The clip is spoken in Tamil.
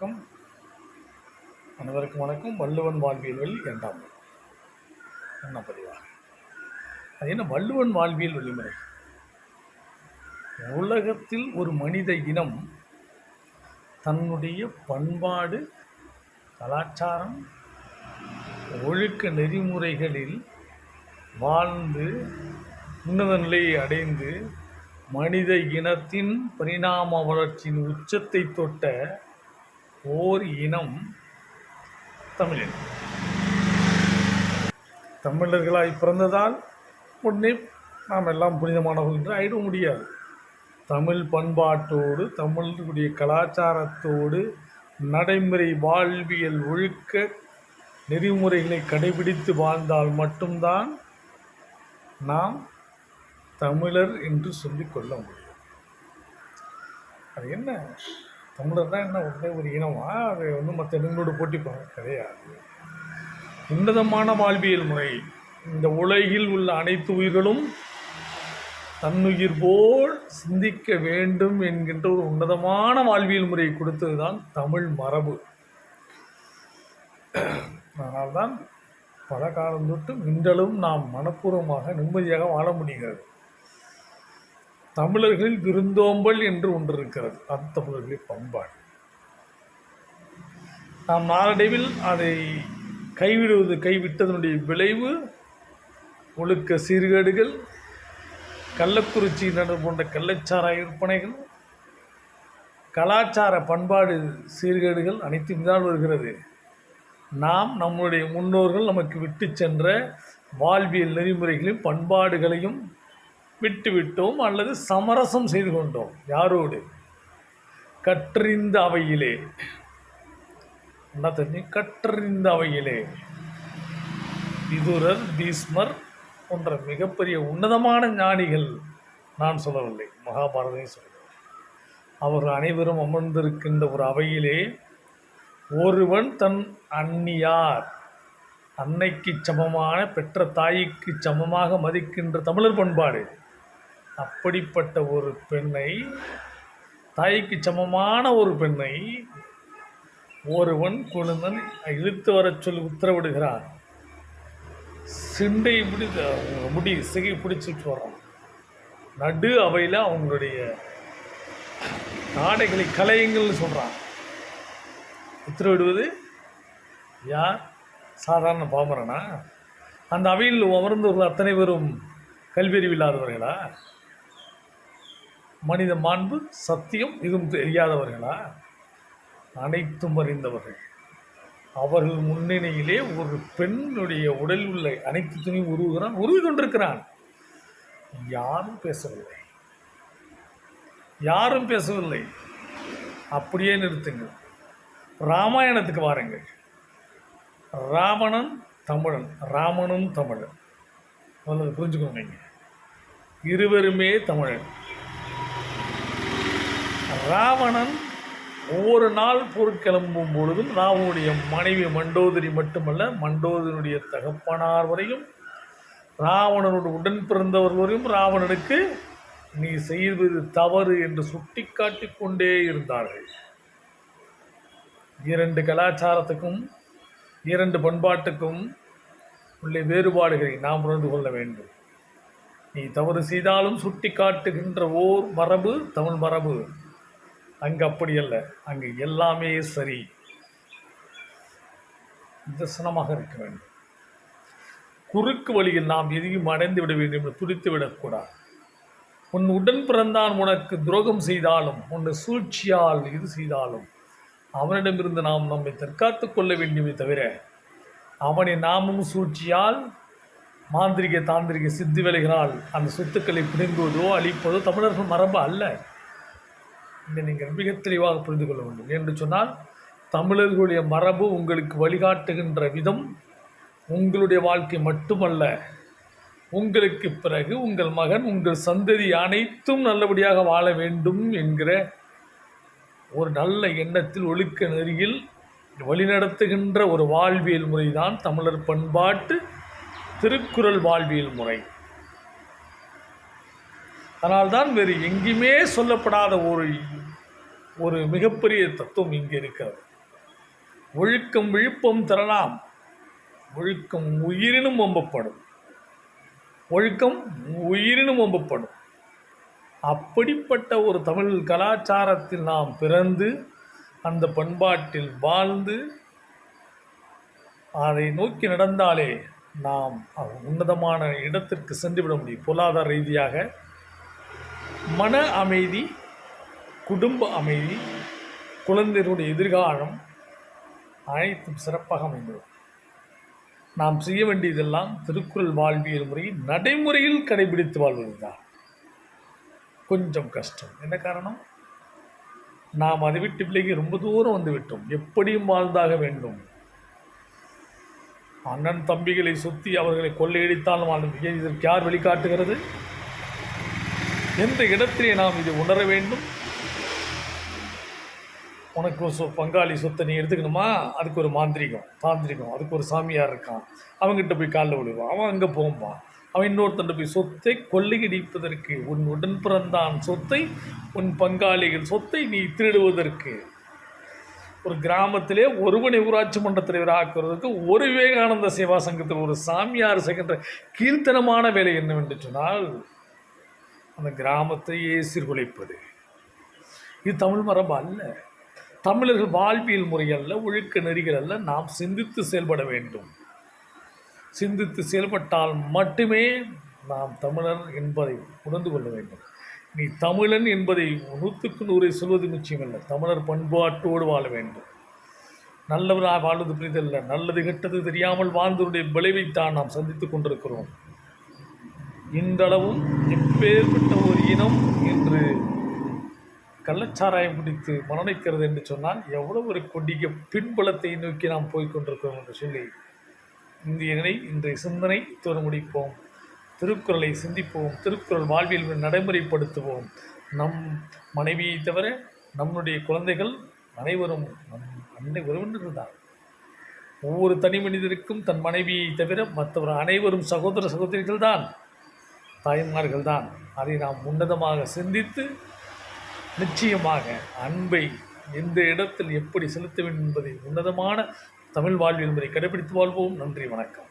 வணக்கம். அனைவருக்கும் வணக்கம். வள்ளுவன் வாழ்வியல் வழி இரண்டாம் என்ன பதிவாக அது என்ன வள்ளுவன் வாழ்வியல் வழிமுறை? உலகத்தில் ஒரு மனித இனம் தன்னுடைய பண்பாடு கலாச்சாரம் ஒழுக்க நெறிமுறைகளில் வாழ்ந்து உன்னத நிலையை அடைந்து மனித இனத்தின் பரிணாம வளர்ச்சியின் உச்சத்தை தொட்ட ஓர் இனம் தமிழன். தமிழர்களாய் பிறந்ததால் உடனே நாம் எல்லாம் புனிதமானவர்கள் என்று ஆயிட முடியாது. தமிழ் பண்பாட்டோடு தமிழுடைய கலாச்சாரத்தோடு நடைமுறை வாழ்வியல் ஒழுக்க நெறிமுறைகளை கடைபிடித்து வாழ்ந்தால் மட்டும்தான் நாம் தமிழர் என்று சொல்லிக் கொள்ள முடியும். அது என்ன? தமிழர் தான் என்ன? ஒரே ஒரு இனமா? அது வந்து மற்ற இனங்களோடு போட்டிப்பாங்க கிடையாது. உன்னதமான வாழ்வியல் முறை. இந்த உலகில் உள்ள அனைத்து உயிர்களும் தன்னுயிர் போல் சிந்திக்க வேண்டும் என்கின்ற ஒரு உன்னதமான வாழ்வியல் முறையை கொடுத்தது தான் தமிழ் மரபு. அதனால்தான் பல காலம் தொட்டு இன்றளவும் நாம் மனப்பூர்வமாக நிம்மதியாக வாழ முடிகிறது. தமிழர்களில் விருந்தோம்பல் என்று ஒன்று இருக்கிறது அது தமிழர்களின் பண்பாடு. நாம் நாளடைவில் அதை கைவிடுவது கைவிட்டதனுடைய விளைவு ஒழுக்க சீர்கேடுகள் கள்ளக்குறிச்சி நடந்து போன்ற கள்ளச்சாராய விற்பனைகள் கலாச்சார பண்பாடு சீர்கேடுகள் அனைத்தும் தான் வருகிறது. நாம் நம்முடைய முன்னோர்கள் நமக்கு விட்டு சென்ற வாழ்வியல் நெறிமுறைகளையும் பண்பாடுகளையும் விட்டுவிட்டோம் அல்லது சமரசம் செய்து கொண்டோம். யாரோடு? கற்றறிந்த அவையிலே. என்ன தெரியும்? கற்றறிந்த அவையிலே. விதுரர் பீஸ்மர் போன்ற மிகப்பெரிய உன்னதமான ஞானிகள் நான் சொல்லவில்லை. மகாபாரதம் சொல்கிறேன் அவர்கள் அனைவரும் அமர்ந்திருக்கின்ற ஒரு அவையிலே ஒருவன் தன் அந்நியார் அன்னைக்கு சமமான பெற்ற தாய்க்கு சமமாக மதிக்கின்ற தமிழர் பண்பாடு. அப்படிப்பட்ட ஒரு பெண்ணை தாய்க்கு சமமான ஒரு பெண்ணை ஒருவன் குழுந்தன் இழுத்து வரச் சொல்லி உத்தரவிடுகிறார். சிண்டை இப்படி முடி சிகை பிடிச்சிட்டு வரோம் நடு அவையில் அவங்களுடைய நாடைகளை கலையுங்கள்னு சொல்கிறான் உத்தரவிடுவது யார்? சாதாரண பாமரனா? அந்த அவையில் அமர்ந்தவர்கள் அத்தனை பேரும் கல்வியறிவு இல்லாதவர்களா? மனித மாண்பு சத்தியம் இதுவும் தெரியாதவர்களா? அனைத்தும் அறிந்தவர்கள். அவர்கள் முன்னணியிலே ஒரு பெண்ணுடைய உடலில் உள்ள அனைத்து துணியும் உருவுகிறான் உருவி கொண்டிருக்கிறான். யாரும் பேசவில்லை. யாரும் பேசவில்லை. அப்படியே நிறுத்துங்கள். ராமாயணத்துக்கு வாருங்கள். ராவணன் தமிழன் ராமனும் தமிழன். நல்லது புரிஞ்சுக்கோங்க இருவருமே தமிழன். ராவணன் ஒவ்வொரு நாள் பொருட்கிளம்பும் பொழுதும் ராவனுடைய மனைவி மண்டோதரி மட்டுமல்ல மண்டோதரியுடைய தகப்பனார் வரையும் ராவணனோட உடன் பிறந்தவர்கள் வரையும் ராவணனுக்கு நீ செய்வது தவறு என்று சுட்டிக்காட்டி கொண்டே இருந்தார்கள். இரண்டு கலாச்சாரத்துக்கும் இரண்டு பண்பாட்டுக்கும் உள்ள வேறுபாடுகளை நாம் உணர்ந்து கொள்ள வேண்டும். நீ தவறு செய்தாலும் சுட்டி காட்டுகின்ற ஓர் மரபு தமிழ் மரபு. அங்கே அப்படி அல்ல. அங்கே எல்லாமே சரி. நிதர்சனமாக இருக்க வேண்டும். குறுக்கு வழியில் நாம் எதையும் அடைந்து விட வேண்டும் என்று துடித்து விடக்கூடாது. உன் உடன் பிறந்தான் உனக்கு துரோகம் செய்தாலும் உன்னை சூழ்ச்சியால் இது செய்தாலும் அவனிடமிருந்து நாம் நம்மை தற்காத்து கொள்ள வேண்டுமே தவிர அவனை நாமும் சூழ்ச்சியால் மாந்திரிக தாந்திரிக சித்து வேலைகளால் அந்த சொத்துக்களை பிடுங்குவதோ அழிப்பதோ தமிழர்கள் மரபு அல்ல. இதை நீங்கள் மிக தெளிவாக புரிந்து கொள்ள வேண்டும். என்று சொன்னால் தமிழர்களுடைய மரபு உங்களுக்கு வழிகாட்டுகின்ற விதம் உங்களுடைய வாழ்க்கை மட்டுமல்ல. உங்களுக்கு பிறகு உங்கள் மகன் உங்கள் சந்ததி அனைத்தும் நல்லபடியாக வாழ வேண்டும் என்கிற ஒரு நல்ல எண்ணத்தில் ஒழுக்க நெறியில் வழிநடத்துகின்ற ஒரு வாழ்வியல் முறைதான் தமிழர் பண்பாட்டு திருக்குறள் வாழ்வியல் முறை. அதனால்தான் வேறு எங்கேயுமே சொல்லப்படாத ஒரு ஒரு மிகப்பெரிய தத்துவம் இங்கே இருக்கிறது. ஒழுக்கம் விழுப்பம் தரலாம் ஒழுக்கம் உயிரினும் ஒம்பப்படும். ஒழுக்கம் உயிரினும் ஒம்பப்படும். அப்படிப்பட்ட ஒரு தமிழ் கலாச்சாரத்தில் நாம் பிறந்து அந்த பண்பாட்டில் வாழ்ந்து அதை நோக்கி நடந்தாலே நாம் உன்னதமான இடத்திற்கு சென்றுவிட முடியும். பொருளாதார ரீதியாக மன அமைதி குடும்ப அமைதி குழந்தைகளுடைய எதிர்காலம் அனைத்தும் சிறப்பாக அமைந்துவிடும் நாம் செய்ய வேண்டியதெல்லாம் திருக்குறள் வாழ்வியல் முறையை நடைமுறையில் கடைபிடித்து வாழ்வது தான் கொஞ்சம் கஷ்டம். என்ன காரணம்? நாம் அதை விட்டு விலகி ரொம்ப தூரம் வந்துவிட்டோம் எப்படியும் வாழ்ந்தாக வேண்டும். அண்ணன் தம்பிகளை சுற்றி அவர்களை கொள்ளையடித்தாலும் வாழும் இதற்கு யார் வெளிக்காட்டுகிறது எந்த இடத்திலே நாம் இதை உணர வேண்டும்? உனக்கு சொ- பங்காளி சொத்தை நீ எடுத்துக்கணுமா? அதுக்கு ஒரு மாந்திரிகம். தாந்திரிகம் அதுக்கு ஒரு சாமியார் இருக்கான். அவங்ககிட்ட போய் காலில் விழுவான். அவன் அங்கே போகும்பான் அவன் இன்னொருத்தன் போய் சொத்தை கொள்ளையடிப்பதற்கு உன் உடன் பிறந்தான் சொத்தை உன் பங்காளிகள் சொத்தை நீ திருடுவதற்கு. ஒரு கிராமத்திலே ஒருவனை ஊராட்சி மன்ற தலைவர் ஆக்குறதுக்கு ஒரு விவேகானந்த சேவா சங்கத்தில் ஒரு சாமியார் செய்கின்ற கீர்த்தனமான வேலை என்னவென்று சொன்னால் அந்த கிராமத்தையே சீர்குலைப்பது. இது தமிழ் மரபு அல்ல. தமிழர்கள் வாழ்வியல் முறைகளில் ஒழுக்க நெறிகளில் நாம் சிந்தித்து செயல்பட வேண்டும். சிந்தித்து செயல்பட்டால் மட்டுமே நாம் தமிழர் என்பதை உணர்ந்து கொள்ள வேண்டும். நீ தமிழன் என்பதை நூற்றுக்கு நூறை சொல்வது நிச்சயமல்ல தமிழர் பண்பாட்டோடு வாழ வேண்டும். நல்லவராக வாழ்வது புரிதல்ல நல்லது கெட்டது தெரியாமல் வாழ்ந்தவருடைய விளைவைத்தான் நாம் சந்தித்துக் கொண்டிருக்கிறோம். இன்றளவும் எப்பேற்பட்ட ஒரு இனம் என்று கள்ளச்சாராயம் குடித்து மரணிக்கிறது என்று சொன்னால் எவ்வளவு ஒரு கொடிய பின்புலத்தை நோக்கி நாம் போய்கொண்டிருக்கிறோம் என்று சொல்லி இந்திய நிலை இன்றைய சிந்தனை இத்துடன் முடிப்போம். திருக்குறளை சிந்திப்போம். திருக்குறள் வாழ்வில் நடைமுறைப்படுத்துவோம். நம் மனைவியை தவிர நம்முடைய குழந்தைகள் அனைவரும் நம் அன்னை உறவினர்கள் தான் ஒவ்வொரு தனி மனிதருக்கும் தன் மனைவியை தவிர மற்றவர் அனைவரும் சகோதர சகோதரிகள் தான் தாய்மார்கள் தான் அதை நாம் உன்னதமாக சிந்தித்து நிச்சயமாக அன்பை எந்த இடத்தில் எப்படி செலுத்த வேண்டும் என்பதை உன்னதமான தமிழ் வாழ்வு என்பதை கடைபிடித்து வாழ்வோம். நன்றி வணக்கம்.